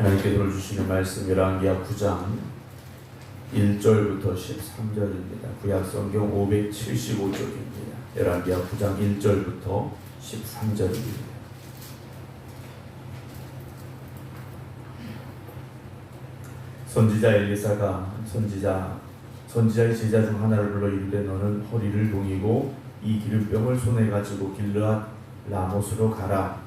하나님께 들어 주시는 말씀 열왕기하 9장 1절부터 13절입니다. 구약 성경 575쪽입니다. 열왕기하 9장 1절부터 13절입니다. 선지자 엘리사가 선지자 선지자의 제자 중 하나를 불러 이르되 너는 허리를 동이고 이 기름병을 손에 가지고 길르앗 라못으로 가라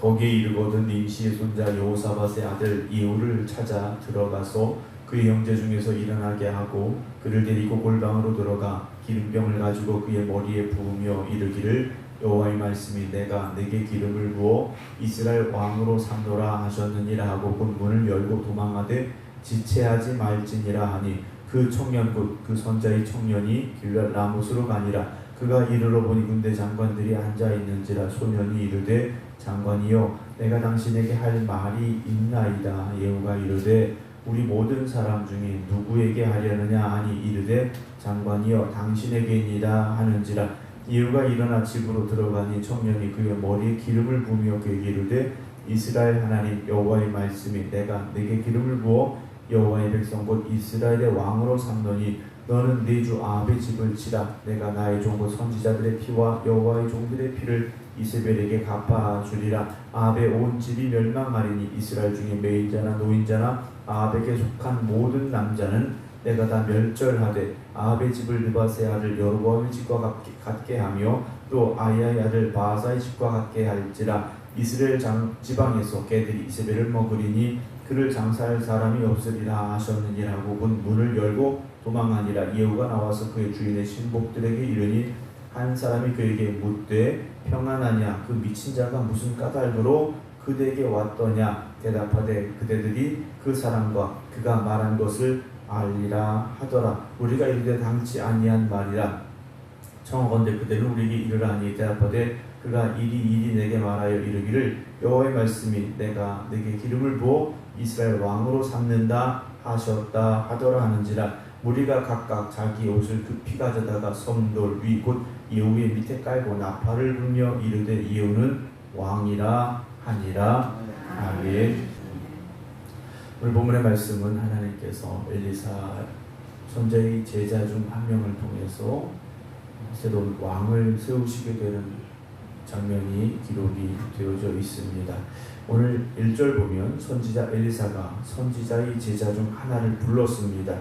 거기에 이르거든 nim시의 손자 여호사밧의 아들 이후를 찾아 들어가서 그의 형제 중에서 일어나게 하고 그를 데리고 골방으로 들어가 기름병을 가지고 그의 머리에 부으며 이르기를 여호와의 말씀이 내가 내게 기름을 부어 이스라엘 왕으로 삼노라 하셨느니라 하고 본문을 열고 도망하되 지체하지 말지니라 하니 그 청년 곧그 선자의 청년이 길라 라못으로 가니라. 그가 이르러 보니 군대 장관들이 앉아 있는지라 소년이 이르되 장관이여 내가 당신에게 할 말이 있나이다. 예후가 이르되 우리 모든 사람 중에 누구에게 하려느냐? 하니 이르되 장관이여 당신에게니라 하는지라. 예후가 일어나 집으로 들어가니 청년이 그의 머리에 기름을 부으며 그에게 이르되 이스라엘 하나님 여호와의 말씀이 내가 내게 기름을 부어 여호와의 백성 곧 이스라엘의 왕으로 삼노니 너는 네 주 아합의 집을 치라. 내가 나의 종고 선지자들의 피와 여호와의 종들의 피를 이세벨에게 갚아 주리라. 아합의 온 집이 멸망하리니 이스라엘 중에 매인자나 노인자나 아합에게 속한 모든 남자는 내가 다 멸절하되 아합의 집을 느바스의 아들 여로보암의 집과 같게, 하며 또 아이야의 아들 바하사의 집과 같게 할지라. 이스라엘 장, 지방에서 개들이 이세벨을 먹으리니 그를 장사할 사람이 없으리라 하셨느니라고 본 문을 열고 도망하니라. 예후가 나와서 그의 주인의 신복들에게 이르니 한 사람이 그에게 묻되 평안하냐? 그 미친 자가 무슨 까닭으로 그대에게 왔더냐? 대답하되 그대들이 그 사람과 그가 말한 것을 알리라 하더라. 우리가 이르되 당치 아니한 말이라. 청하건대 그대는 우리에게 이르라 하니 대답하되 그가 이리 이리 내게 말하여 이르기를 여호와의 말씀이 내가 내게 기름을 부어 이스라엘 왕으로 삼는다 하셨다 하더라 하는지라. 무리가 각각 자기 옷을 급히 가져다가 섬돌 위 곧 예후의 밑에 깔고 나팔을 불며 이르되 예후는 왕이라 하니라 아멘 오늘 본문의 말씀은 하나님께서 엘리사 선자의 제자 중 한 명을 통해서 새로운 왕을 세우시게 되는 장면이 기록이 되어져 있습니다. 오늘 1절 보면 선지자 엘리사가 선지자의 제자 중 하나를 불렀습니다.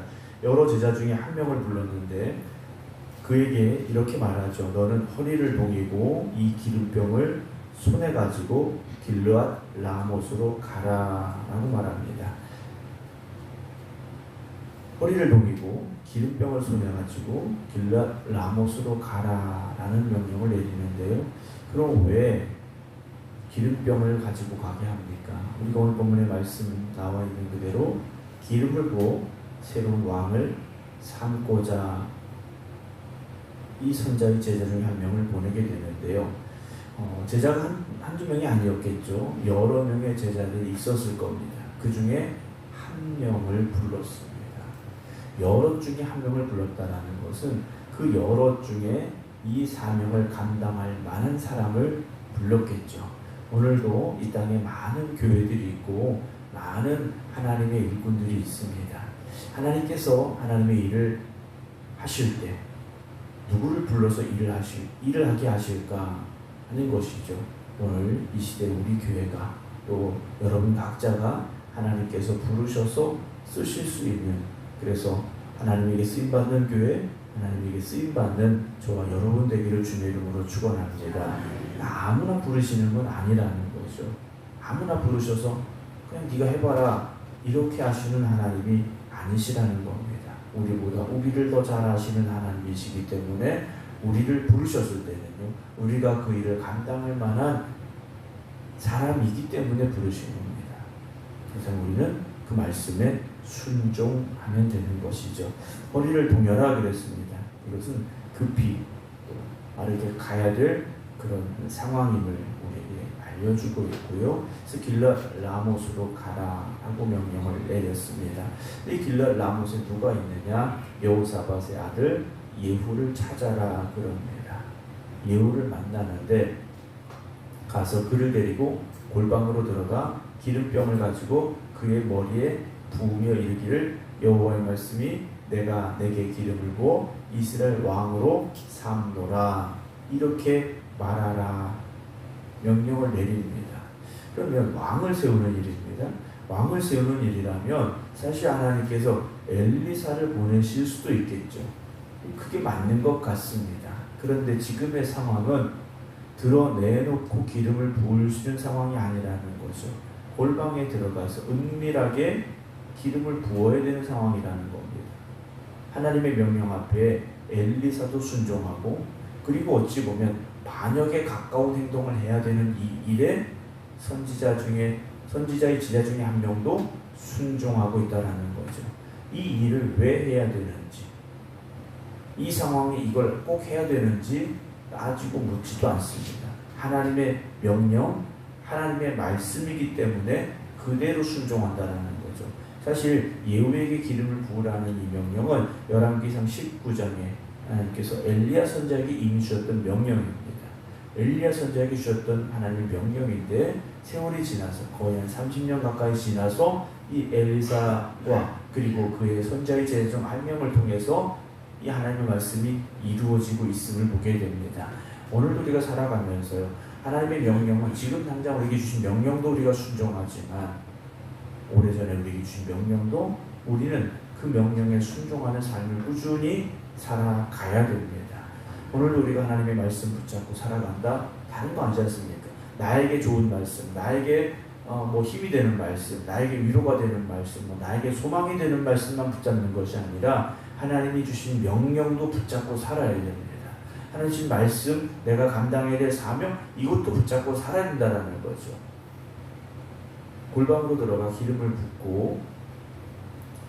여러 제자 중에 한 명을 불렀는데 그에게 이렇게 말하죠. 너는 허리를 동이고 이 기름병을 손에 가지고 길르앗 라못으로 가라라고 말합니다. 허리를 동이고 기름병을 손에 가지고 길르앗 라못으로 가라라는 명령을 내리는데요. 그럼 왜 기름병을 가지고 가게 합니까? 우리가 오늘 본문의 말씀 나와 있는 그대로 기름을 부어 새로운 왕을 삼고자 이 선자의 제자 중에 한 명을 보내게 되는데요. 어, 제자가 한, 한두 명이 아니었겠죠. 여러 명의 제자들이 있었을 겁니다. 그 중에 한 명을 불렀습니다. 여럿 중에 한 명을 불렀다라는 것은 그 여럿 중에 이 사명을 감당할 많은 사람을 불렀겠죠. 오늘도 이 땅에 많은 교회들이 있고 많은 하나님의 일꾼들이 있습니다. 하나님께서 하나님의 일을 하실 때 누구를 불러서 일을 하실 일을 하게 하실까 하는 것이죠. 오늘 이 시대 우리 교회가 또 여러분 각자가 하나님께서 부르셔서 쓰실 수 있는 그래서 하나님에게 쓰임 받는 교회 하나님에게 쓰임 받는 저와 여러분 되기를 주의 이름으로 축원합니다. 아무나 부르시는 건 아니라는 거죠. 아무나 부르셔서 그냥 네가 해봐라 이렇게 하시는 하나님이 아니시라는 겁니다. 우리보다 우리를 더 잘하시는 하나님이시기 때문에 우리를 부르셨을 때는요, 우리가 그 일을 감당할 만한 사람이기 때문에 부르신 겁니다. 그래서 우리는 그 말씀에 순종하면 되는 것이죠. 허리를 동여라 그랬습니다. 이것은 급히 빠르게 가야 될 그런 상황임을 우리에게 알려주고 있고요. 그래서 길러 라못으로 가라라고 명령을 내렸습니다. 이 길러 라못에 누가 있느냐? 여호사밧의 아들 예후를 찾아라 그럽니다. 예후를 만나는데 가서 그를 데리고 골방으로 들어가 기름병을 가지고 그의 머리에 부으며 이르기를 여호와의 말씀이 내가 내게 기름을 부어 이스라엘 왕으로 삼노라 이렇게 말하라 명령을 내립니다. 그러면 왕을 세우는 일입니다. 왕을 세우는 일이라면 사실 하나님께서 엘리사를 보내실 수도 있겠죠. 그게 맞는 것 같습니다. 그런데 지금의 상황은 드러내놓고 기름을 부을 수 있는 상황이 아니라는 거죠. 골방에 들어가서 은밀하게 기름을 부어야 되는 상황이라는 겁니다. 하나님의 명령 앞에 엘리사도 순종하고 그리고 어찌 보면 반역에 가까운 행동을 해야 되는 이 일에 선지자 중에 선지자의 지자 중에 한 명도 순종하고 있다라는 거죠. 이 일을 왜 해야 되는지, 이 상황에 이걸 꼭 해야 되는지 따지고 묻지도 않습니다. 하나님의 명령, 하나님의 말씀이기 때문에 그대로 순종한다라는 거죠. 사실 예후에게 기름을 부으라는 이 명령은 열왕기상 19장에 하나님께서 엘리야 선자에게 이미 주셨던 명령입니다. 엘리야 선자에게 주셨던 하나님의 명령인데 세월이 지나서 거의 한 30년 가까이 지나서 이 엘리사와 그리고 그의 선자의 제중 한 명을 통해서 이 하나님의 말씀이 이루어지고 있음을 보게 됩니다. 오늘도 우리가 살아가면서요. 하나님의 명령은 지금 당장 우리에게 주신 명령도 우리가 순종하지만 오래전에 우리에게 주신 명령도 우리는 그 명령에 순종하는 삶을 꾸준히 살아가야 됩니다. 오늘도 우리가 하나님의 말씀 붙잡고 살아간다? 다른 거 아니지 않습니까? 나에게 좋은 말씀, 나에게 어, 뭐 힘이 되는 말씀, 나에게 위로가 되는 말씀, 뭐 나에게 소망이 되는 말씀만 붙잡는 것이 아니라 하나님이 주신 명령도 붙잡고 살아야 됩니다. 하나님 말씀, 내가 감당해야 될 사명, 이것도 붙잡고 살아야 된다는 거죠. 골방으로 들어가 기름을 붓고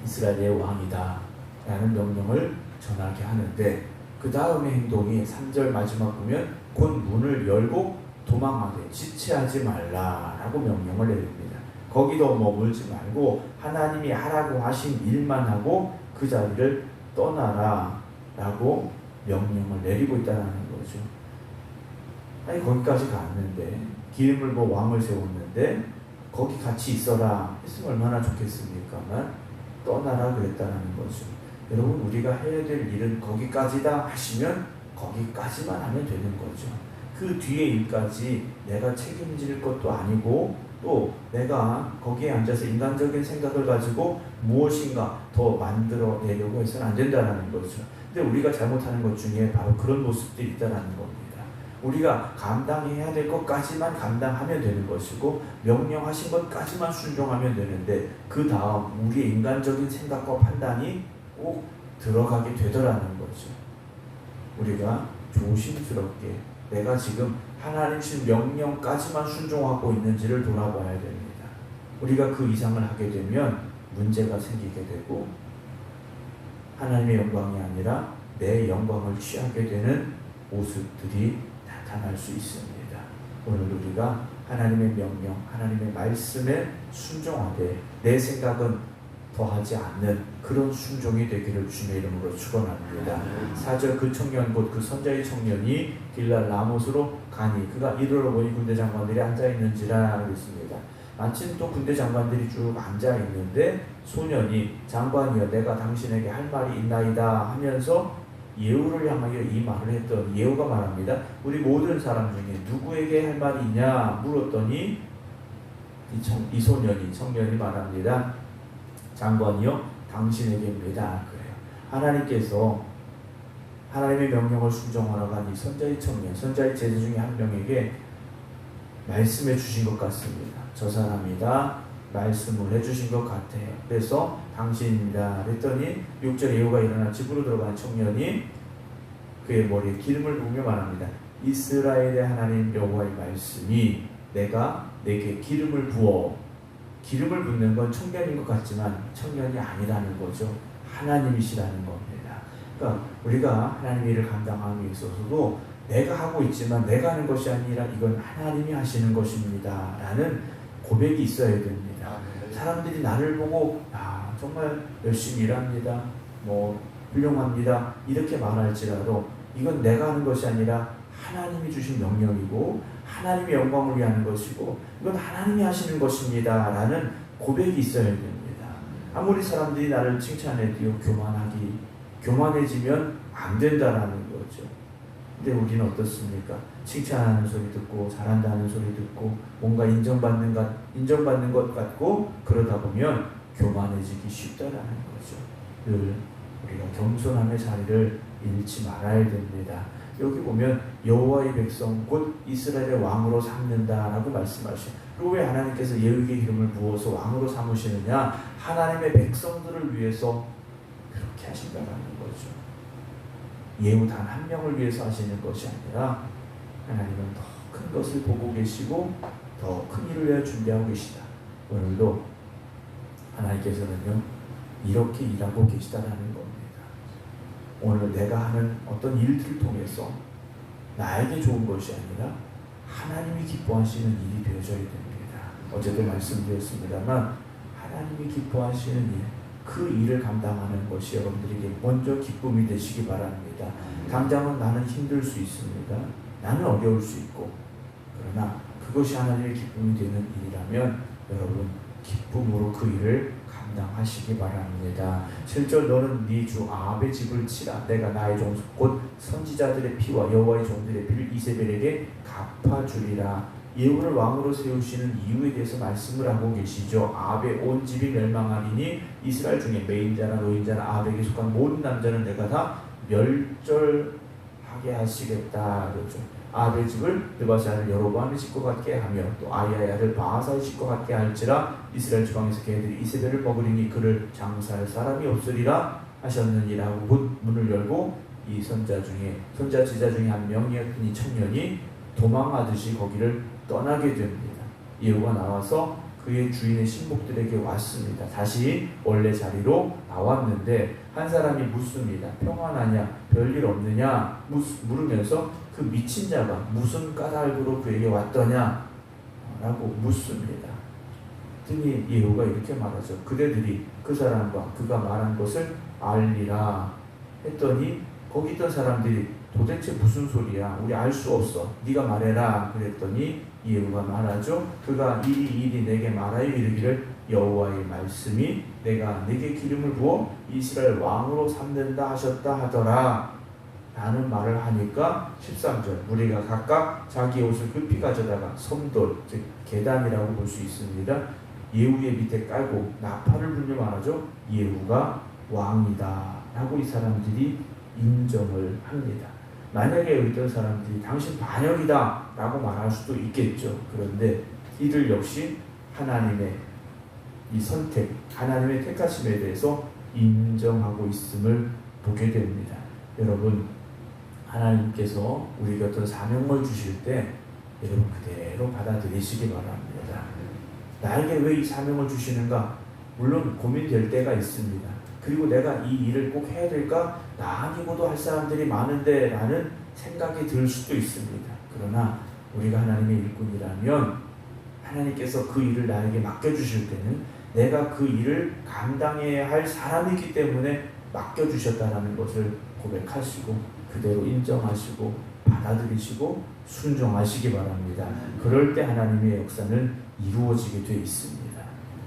이스라엘의 왕이다 라는 명령을 전하게 하는데 그 다음의 행동이 3절 마지막 보면 곧 문을 열고 도망하되 지체하지 말라라고 명령을 내립니다. 거기도 머물지 말고 하나님이 하라고 하신 일만 하고 그 자리를 떠나라라고 명령을 내리고 있다는 거죠. 아니 거기까지 갔는데 기름을 뭐 왕을 세웠는데 거기 같이 있어라 했으면 얼마나 좋겠습니까만 떠나라 그랬다는 거죠. 여러분 우리가 해야 될 일은 거기까지다 하시면 거기까지만 하면 되는 거죠. 그 뒤에 일까지 내가 책임질 것도 아니고 또 내가 거기에 앉아서 인간적인 생각을 가지고 무엇인가 더 만들어 내려고 해서는 안 된다는 거죠. 근데 우리가 잘못하는 것 중에 바로 그런 모습들이 있다는 겁니다. 우리가 감당해야 될 것까지만 감당하면 되는 것이고 명령하신 것까지만 순종하면 되는데 그 다음 우리의 인간적인 생각과 판단이 꼭 들어가게 되더라는 거죠. 우리가 조심스럽게 내가 지금 하나님 신 명령까지만 순종하고 있는지를 돌아봐야 됩니다. 우리가 그 이상을 하게 되면 문제가 생기게 되고 하나님의 영광이 아니라 내 영광을 취하게 되는 모습들이 나타날 수 있습니다. 오늘 우리가 하나님의 명령, 하나님의 말씀에 순종하되 내 생각은 더하지 않는 그런 순종이 되기를 주님의 이름으로 축원합니다. 사절 그 청년 곧 그 선자의 청년이 길랄 라못으로 가니 그가 이르러 보니 군대 장관들이 앉아 있는지라 그랬습니다. 마침 또 군대 장관들이 쭉 앉아 있는데 소년이 장관이여 내가 당신에게 할 말이 있나이다 하면서 예후를 향하여 이 말을 했던 예후가 말합니다. 우리 모든 사람 중에 누구에게 할 말이 있냐 물었더니 이, 청, 이 소년이 청년이 말합니다. 장관이요 당신에게입니다. 그래요. 하나님께서 하나님의 명령을 순종하러 간이 선자의 청년, 선자의 제자 중에 한 명에게 말씀해 주신 것 같습니다. 저 사람이다. 말씀을 해주신 것 같아요. 그래서 당신입니다. 그랬더니 6절 예후가 일어나 집으로 들어간 청년이 그의 머리에 기름을 부으며 말합니다. 이스라엘의 하나님 여호와의 말씀이 내가 내게 기름을 부어 기름을 붓는 건 청년인 것 같지만 청년이 아니라는 거죠. 하나님이시라는 겁니다. 그러니까 우리가 하나님 일을 감당함에 있어서도 내가 하고 있지만 내가 하는 것이 아니라 이건 하나님이 하시는 것입니다. 라는 고백이 있어야 됩니다. 사람들이 나를 보고 야 정말 열심히 일합니다. 뭐 훌륭합니다. 이렇게 말할지라도 이건 내가 하는 것이 아니라 하나님이 주신 명령이고 하나님의 영광을 위하는 것이고 이건 하나님이 하시는 것입니다 라는 고백이 있어야 됩니다. 아무리 사람들이 나를 칭찬해도 교만하기 교만해지면 안 된다라는 거죠. 근데 우리는 어떻습니까? 칭찬하는 소리 듣고 잘한다는 소리 듣고 뭔가 인정받는 것 인정받는 것 같고 그러다 보면 교만해지기 쉽다라는 거죠. 늘 우리가 겸손함의 자리를 잃지 말아야 됩니다. 여기 보면 여호와의 백성 곧 이스라엘의 왕으로 삼는다라고 말씀하셔. 그리고 왜 하나님께서 예후의 기름을 부어서 왕으로 삼으시느냐? 하나님의 백성들을 위해서 그렇게 하신다라는 거죠. 예후 단한 명을 위해서 하시는 것이 아니라 하나님은 더 큰 것을 보고 계시고 더 큰 일을 위해 준비하고 계시다. 오늘도 하나님께서는요 이렇게 일하고 계시다라는 겁니다. 오늘 내가 하는 어떤 일들을 통해서 나에게 좋은 것이 아니라 하나님이 기뻐하시는 일이 되어져야 됩니다. 어제도 말씀드렸습니다만 하나님이 기뻐하시는 일, 그 일을 감당하는 것이 여러분들에게 먼저 기쁨이 되시기 바랍니다. 당장은 나는 힘들 수 있습니다. 나는 어려울 수 있고 그러나 그것이 하나님의 기쁨이 되는 일이라면 여러분 기쁨으로 그 일을 감당하시기 바랍니다. 7절 너는 네 주 아합의 집을 치라 내가 나의 종곧 선지자들의 피와 여호와의 종들의 피를 이세벨에게 갚아주리라 예후를 왕으로 세우시는 이유에 대해서 말씀을 하고 계시죠. 아합의 온 집이 멸망하리니 이스라엘 중에 메인자나 노인자나 아합에게 속한 모든 남자는 내가 다 멸절 하게 하시겠다 그러죠. 아합의 집을 아들 여로보암의 집과 같게 하며 또 아들 바하사의 집과 같게 할지라 이스라엘 지방에서 걔들이 이세벨을 먹으리니 그를 장사할 사람이 없으리라 하셨느니라 문- 문을 열고 이 선자 중에 선자 제자 중에 한 명이었던 이 청년이 도망하듯이 거기를 떠나게 됩니다. 예후가 나와서 그의 주인의 신복들에게 왔습니다. 다시 원래 자리로 나왔는데 한 사람이 묻습니다. 평안하냐? 별일 없느냐? 묻- 물으면서 그 미친 자가 무슨 까닭으로 그에게 왔더냐? 라고 묻습니다. 그랬더니 예후가 이렇게 말하죠. 그대들이 그 사람과 그가 말한 것을 알리라 했더니 거기 있던 사람들이 도대체 무슨 소리야? 우리 알 수 없어. 네가 말해라. 그랬더니 예후가 말하죠. 그가 이리 이리 내게 말하여 이르기를 여호와의 말씀이 내가 내게 기름을 부어 이스라엘 왕으로 삼는다 하셨다 하더라. 라는 말을 하니까 13절 우리가 각각 자기 옷을 급히 가져다가 섬돌 즉 계단이라고 볼 수 있습니다. 예후의 밑에 깔고 나팔을 불며 말하죠. 예후가 왕이다 라고 이 사람들이 인정을 합니다. 만약에 어떤 사람들이 당신 반역이다 라고 말할 수도 있겠죠. 그런데 이들 역시 하나님의 이 선택, 하나님의 택하심에 대해서 인정하고 있음을 보게 됩니다. 여러분, 하나님께서 우리에게 어떤 사명을 주실 때 여러분 그대로 받아들이시기 바랍니다. 나에게 왜 이 사명을 주시는가? 물론 고민될 때가 있습니다. 그리고 내가 이 일을 꼭 해야 될까? 나 아니고도 할 사람들이 많은데 라는 생각이 들 수도 있습니다. 그러나 우리가 하나님의 일꾼이라면 하나님께서 그 일을 나에게 맡겨주실 때는 내가 그 일을 감당해야 할 사람이기 때문에 맡겨주셨다는 것을 고백하시고 그대로 인정하시고 받아들이시고 순종하시기 바랍니다. 그럴 때 하나님의 역사는 이루어지게 되어 있습니다.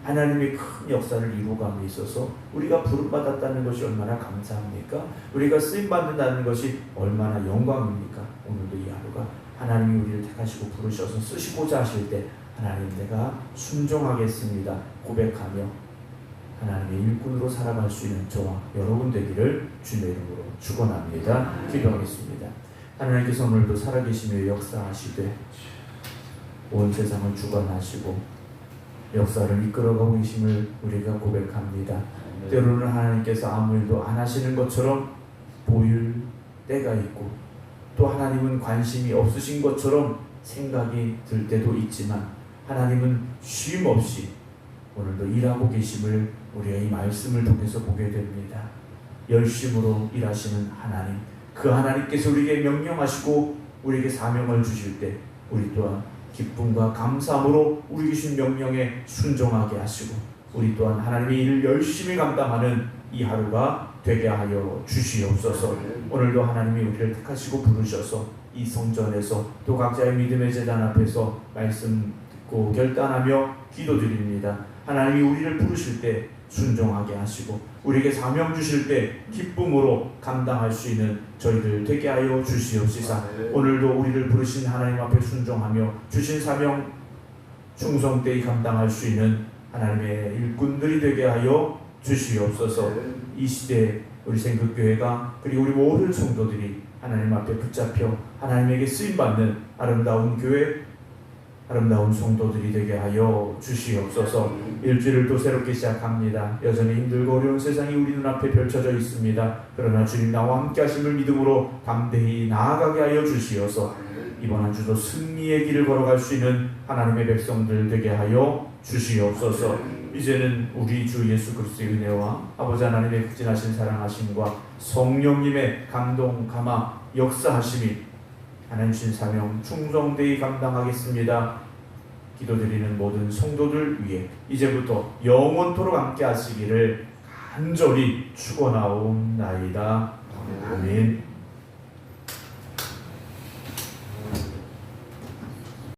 하나님의 큰 역사를 이루감에 있어서 우리가 부름받았다는 것이 얼마나 감사합니까? 우리가 쓰임받는다는 것이 얼마나 영광입니까? 오늘도 이 하루가 하나님이 우리를 택하시고 부르셔서 쓰시고자 하실 때 하나님 내가 순종하겠습니다. 고백하며 하나님의 일꾼으로 살아갈 수 있는 저와 여러분 되기를 주님의 이름으로 축원합니다. 기도하겠습니다. 하나님께서 오늘도 살아계시며 역사하시되 온 세상을 주관하시고 역사를 이끌어가고 계심을 우리가 고백합니다. 때로는 하나님께서 아무 일도 안 하시는 것처럼 보일 때가 있고 또 하나님은 관심이 없으신 것처럼 생각이 들 때도 있지만 하나님은 쉼 없이 오늘도 일하고 계심을 우리가 이 말씀을 통해서 보게 됩니다. 열심으로 일하시는 하나님, 그 하나님께서 우리에게 명령하시고 우리에게 사명을 주실 때 우리 또한 기쁨과 감사함으로 우리 주신 명령에 순종하게 하시고 우리 또한 하나님의 일을 열심히 감당하는 이 하루가 되게 하여 주시옵소서. 오늘도 하나님이 우리를 택하시고 부르셔서 이 성전에서 또 각자의 믿음의 재단 앞에서 말씀 듣고 결단하며 기도드립니다. 하나님이 우리를 부르실 때 순종하게 하시고 우리에게 사명 주실 때 기쁨으로 감당할 수 있는 저희들 되게 하여 주시옵시사. 오늘도 우리를 부르신 하나님 앞에 순종하며 주신 사명 충성되이 감당할 수 있는 하나님의 일꾼들이 되게 하여 주시옵소서. 이 시대 우리 생극교회가 그리고 우리 모든 성도들이 하나님 앞에 붙잡혀 하나님에게 쓰임 받는 아름다운 교회 아름다운 성도들이 되게 하여 주시옵소서. 일주일을 또 새롭게 시작합니다. 여전히 힘들고 어려운 세상이 우리 눈앞에 펼쳐져 있습니다. 그러나 주님 나와 함께 하심을 믿음으로 담대히 나아가게 하여 주시어서 이번 한 주도 승리의 길을 걸어갈 수 있는 하나님의 백성들 되게 하여 주시옵소서. 이제는 우리 주 예수 그리스도의 은혜와 아버지 하나님의 극진하신 사랑하심과 성령님의 감동 감화 역사하심이 하나님 신 사명 충성되이 감당하겠습니다. 기도드리는 모든 성도들 위해 이제부터 영원토록 함께 하시기를 간절히 축원하옵나이다. 아멘.